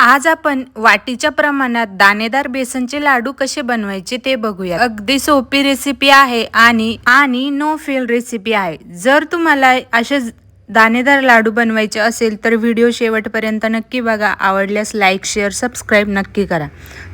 आज आपण वाटीच्या प्रमाणात दाणेदार बेसनचे लाडू कसे बनवायचे ते बघूया अगदी सोपी रेसिपी आहे आणि आणि नो फेल रेसिपी आहे. जर तुम्हाला असे दाणेदार लाडू बनवायचे असेल तर व्हिडिओ शेवटपर्यंत नक्की बघा. आवडल्यास लाईक शेअर सबस्क्राईब नक्की करा.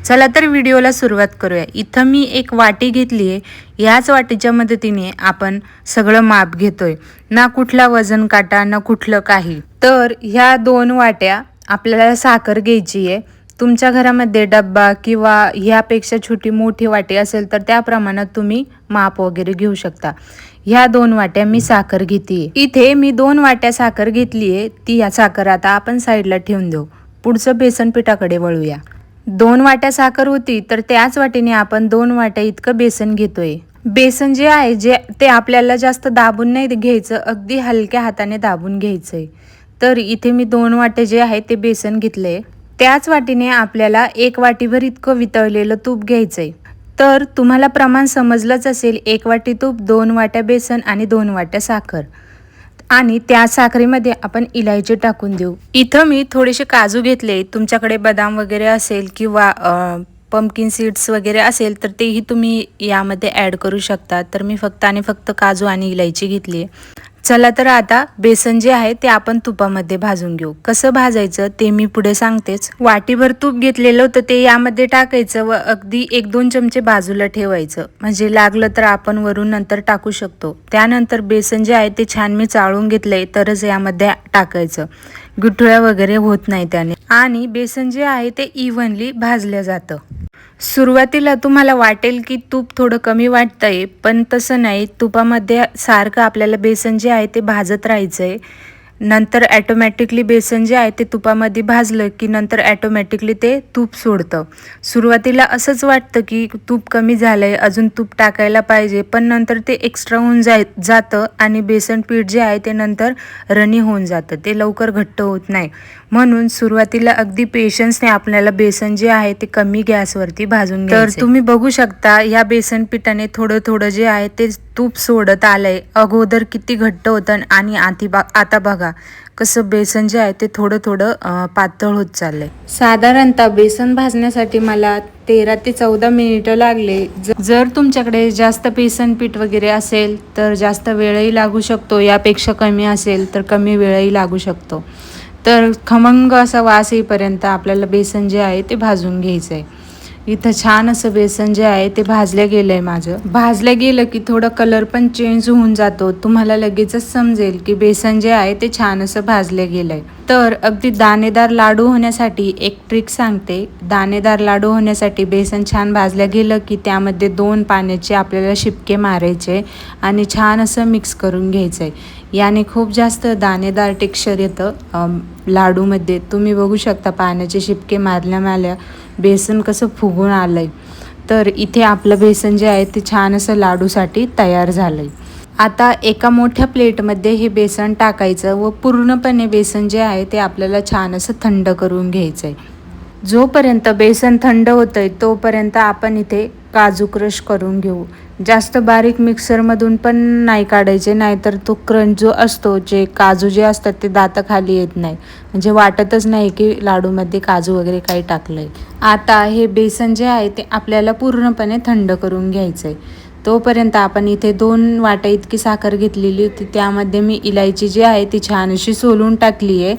चला तर व्हिडिओला सुरुवात करूया. इथं मी एक वाटी घेतली आहे. ह्याच वाटीच्या मदतीने आपण सगळं माप घेतोय. ना कुठला वजन काटा ना कुठलं काही. तर ह्या दोन वाट्या आपल्याला साखर घ्यायची आहे तुमच्या घरामध्ये डब्बा किंवा ह्यापेक्षा छोटी मोठी वाटी असेल तर त्या प्रमाणात तुम्ही माप वगैरे घेऊ शकता. ह्या दोन वाट्या मी साखर घेते इथे मी दोन वाट्या साखर घेतली आहे ती या साखर आता आपण साईडला ठेवून देऊ. पुढचं बेसन पिठाकडे वळूया. दोन वाट्या साखर होती तर त्याच वाटीने आपण दोन वाट्या इतकं बेसन घेतोय. बेसन जे आहे जे ते आपल्याला जास्त दाबून नाही घ्यायचं अगदी हलक्या हाताने दाबून घ्यायचंय. तर इथे मी दोन वाटे जे आहे ते बेसन घेतले. त्याच वाटीने आपल्याला एक वाटीभर इतकं वितळलेलं तूप घ्यायचंय. तर तुम्हाला प्रमाण समजलंच असेल एक वाटी तूप दोन वाट्या बेसन आणि दोन वाट्या साखर. आणि त्या साखरेमध्ये आपण इलायची टाकून देऊ. इथं मी थोडेसे काजू घेतले. तुमच्याकडे बदाम वगैरे असेल किंवा पंपकिन सीड्स वगैरे असेल तर तेही तुम्ही यामध्ये ॲड करू शकता. तर मी फक्त आणि फक्त काजू आणि इलायची घेतली आहे. चला तर आता बेसन जे आहे ते आपण तुपामध्ये भाजून घेऊ. कसं भाजायचं ते मी पुढे सांगतेच. वाटीभर तूप घेतलेलं होतं ते यामध्ये टाकायचं व अगदी एक दोन चमचे बाजूला ठेवायचं. म्हणजे लागलं तर आपण वरून नंतर टाकू शकतो. त्यानंतर बेसन जे आहे ते छान मी चाळून घेतलंय तरच यामध्ये टाकायचं. गुठळ्या वगैरे होत नाही त्याने. आणि बेसन जे आहे ते इव्हनली भाजलं जातं. सुरुवातीला तुम्हाला वाटेल की तूप थोडं कमी वाटतंय पण तसं नाही. तुपामध्ये सारखं आपल्याला बेसन जे आहे ते भाजत राहायचं आहे नंतर ॲटोमॅटिकली बेसन जे आहे ते तुपामध्ये भाजलं की नंतर ॲटोमॅटिकली ते तूप सोडतं. सुरुवातीला असंच वाटतं की तूप कमी झालं आहे अजून तूप टाकायला पाहिजे पण नंतर ते एक्स्ट्रा होऊन जाय जातं आणि बेसन पीठ जे आहे ते नंतर रनी होऊन जातं. ते लवकर घट्ट होत नाही. म्हणून सुरुवातीला अगदी पेशन्सने आपल्याला बेसन जे आहे ते कमी गॅसवरती भाजून तर तुम्ही बघू शकता या बेसन पिठाने थोडं थोडं जे आहे ते तूप सोडत आलंय. अगोदर किती घट्ट होतं आणि आधी बा आता बघा कसं बेसन जे आहे ते थोडं थोडं पातळ होत चाललंय. साधारणतः बेसन भाजण्यासाठी मला तेरा ते चौदा मिनिटं लागले. जर तुमच्याकडे जास्त बेसन पीठ वगैरे असेल तर जास्त वेळही लागू शकतो. यापेक्षा कमी असेल तर कमी वेळही लागू शकतो. तर खमंग असा वास येईपर्यंत आपल्याला बेसन जे आहे ते भाजून घ्यायचं आहे इथं छान असं बेसन जे आहे ते भाजलं गेलं आहे माझं. भाजलं गेलं की थोडं कलर पण चेंज होऊन जातो. तुम्हाला लगेचच समजेल की बेसन जे आहे ते छान असं भाजलं गेलं आहे तर अगदी दाणेदार लाडू होण्यासाठी एक ट्रिक सांगते. दाणेदार लाडू होण्यासाठी बेसन छान भाजलं गेलं की त्यामध्ये दोन पाण्याचे आपल्याला शिपके मारायचे आणि छान असं मिक्स करून घ्यायचं आहे याने खूप जास्त दाणेदार टेक्स्चर येतं लाडूमध्ये. तुम्ही बघू शकता पाण्याचे शिपके मारल्या मारल्या बेसन कसं फुगून आलं आहे तर इथे आपलं बेसन जे आहे ते छान असं लाडूसाठी तयार झालं आहे आता एका मोठ्या प्लेटमध्ये हे बेसन टाकायचं व पूर्णपणे बेसन जे आहे ते आपल्याला छान असं थंड करून घ्यायचं आहे जोपर्यंत बेसन थंड होतं आहे तोपर्यंत आपण इथे काजू क्रश करून घेऊ. जास्त बारीक मिक्सरमधून पण नाही काढायचे नाहीतर तो क्रंच जो असतो जे काजू जे असतात ते दात खाली येत नाही. म्हणजे वाटतच नाही की लाडूमध्ये काजू वगैरे काही टाकलं आहे आता हे बेसन जे आहे ते आपल्याला पूर्णपणे थंड करून घ्यायचं आहे तोपर्यंत आपण इथे दोन वाट्या इतकी साखर घेतलेली होती त्यामध्ये मी इलायची जी आहे ती छान अशी सोलून टाकली आहे.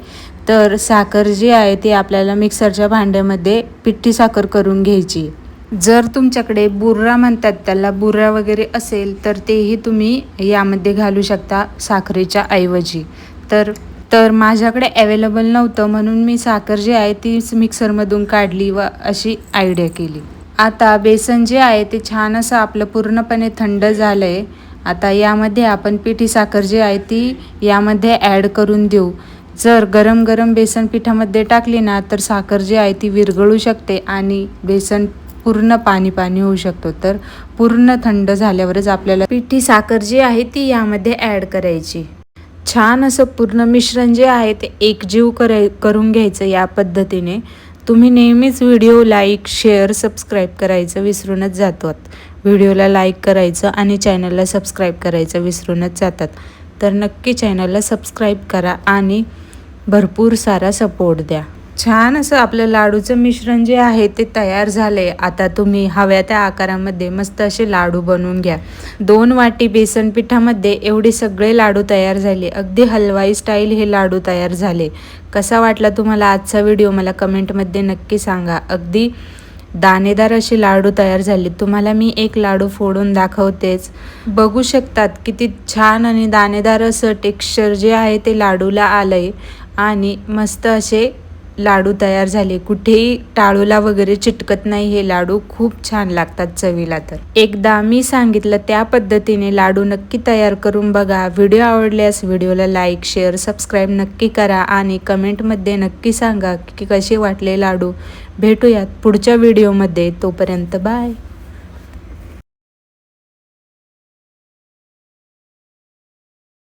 तर साखर जी आहे ती आपल्याला मिक्सरच्या भांड्यामध्ये पिठ्ठी साखर करून घ्यायची. जर तुमच्याकडे बुर्रा म्हणतात त्याला बुर्रा वगैरे असेल तर तेही तुम्ही यामध्ये घालू शकता साखरेच्या ऐवजी. तर तर माझ्याकडे अवेलेबल नव्हतं म्हणून मी साखर जी आहे तीच मिक्सरमधून काढली व अशी आयडिया केली. आता बेसन जे आहे ते छान असं आपलं पूर्णपणे थंड झालं आहे आता यामध्ये आपण पिठी साखर जी आहे ती यामध्ये ॲड करून देऊ. जर गरम गरम बेसन पिठामध्ये टाकली ना तर साखर जी आहे ती विरघळू शकते आणि बेसन पूर्ण पाणी पाणी होऊ शकतो. तर पूर्ण थंड झाल्यावरच आपल्याला पिठी साखर जी आहे ती यामध्ये ॲड करायची. छान असं पूर्ण मिश्रण जे आहे ते एकजीव कराय करून घ्यायचं या पद्धतीने. तुम्ही नेहमीच व्हिडिओ लाईक शेअर सबस्क्राईब करायचं विसरूनच जातात. व्हिडिओला लाईक करायचं आणि चॅनलला सबस्क्राईब करायचं विसरूनच जातात. तर नक्की चॅनलला सबस्क्राईब करा आणि भरपूर सारा सपोर्ट द्या. छान असं आपलं लाडूचं मिश्रण जे आहे ते तयार झाले आता तुम्ही हव्या त्या आकारामध्ये मस्त असे लाडू बनवून घ्या. दोन वाटी बेसन पिठामध्ये एवढे सगळे लाडू तयार झाले. अगदी हलवाई स्टाईल हे लाडू तयार झाले. कसा वाटला तुम्हाला आजचा व्हिडिओ? मला कमेंटमध्ये नक्की सांगा. अगदी दाणेदार असे लाडू तयार झाले. तुम्हाला मी एक लाडू फोडून दाखवतेच. बघू शकतात किती छान आणि दाणेदार असं टेक्स्चर जे आहे ते लाडूला आलंय. आणि मस्त असे लाडू तयार झाले. कुठेही टाळूला वगैरे चिटकत नाही हे लाडू. खूप छान लागतात चवीला तर. एकदा मी सांगितलं त्या पद्धतीने लाडू नक्की तयार करून बघा. व्हिडिओ आवडल्यास व्हिडिओला लाईक शेअर सबस्क्राईब नक्की करा आणि कमेंटमध्ये नक्की सांगा की कसे वाटले लाडू. भेटूयात पुढच्या व्हिडिओमध्ये. तोपर्यंत बाय.